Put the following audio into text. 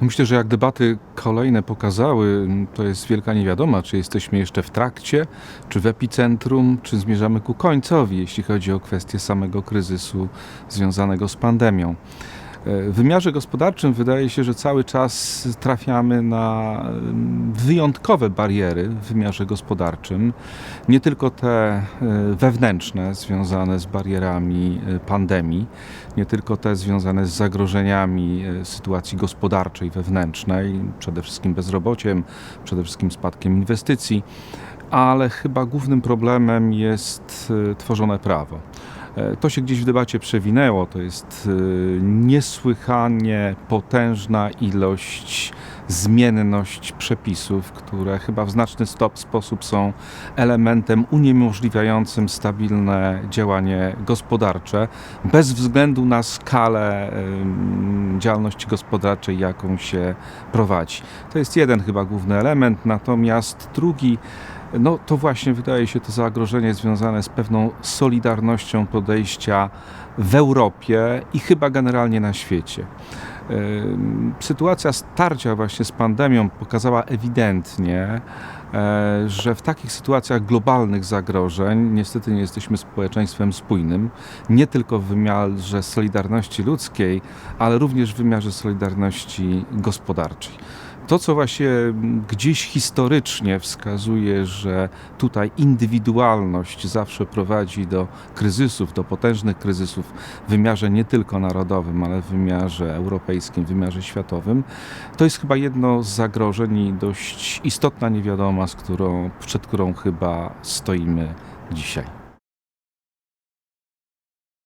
Myślę, że jak debaty kolejne pokazały, to jest wielka niewiadoma, czy jesteśmy jeszcze w trakcie, czy w epicentrum, czy zmierzamy ku końcowi, jeśli chodzi o kwestię samego kryzysu związanego z pandemią. W wymiarze gospodarczym wydaje się, że cały czas trafiamy na mm, wyjątkowe bariery w wymiarze gospodarczym. Nie tylko te e, wewnętrzne, związane z barierami e, pandemii, nie tylko te związane z zagrożeniami e, sytuacji gospodarczej wewnętrznej, przede wszystkim bezrobociem, przede wszystkim spadkiem inwestycji, ale chyba głównym problemem jest e, tworzone prawo. E, To się gdzieś w debacie przewinęło. To jest e, niesłychanie potężna ilość, zmienność przepisów, które chyba w znaczny stop sposób są elementem uniemożliwiającym stabilne działanie gospodarcze, bez względu na skalę działalności gospodarczej, jaką się prowadzi. To jest jeden chyba główny element, natomiast drugi no to właśnie wydaje się to zagrożenie związane z pewną solidarnością podejścia w Europie i chyba generalnie na świecie. Sytuacja starcia właśnie z pandemią pokazała ewidentnie, e, że w takich sytuacjach globalnych zagrożeń niestety nie jesteśmy społeczeństwem spójnym, nie tylko w wymiarze solidarności ludzkiej, ale również w wymiarze solidarności gospodarczej. To, co właśnie gdzieś historycznie wskazuje, że tutaj indywidualność zawsze prowadzi do kryzysów, do potężnych kryzysów w wymiarze nie tylko narodowym, ale w wymiarze europejskim, w wymiarze światowym, to jest chyba jedno z zagrożeń i dość istotna niewiadoma, z którą, przed którą chyba stoimy dzisiaj.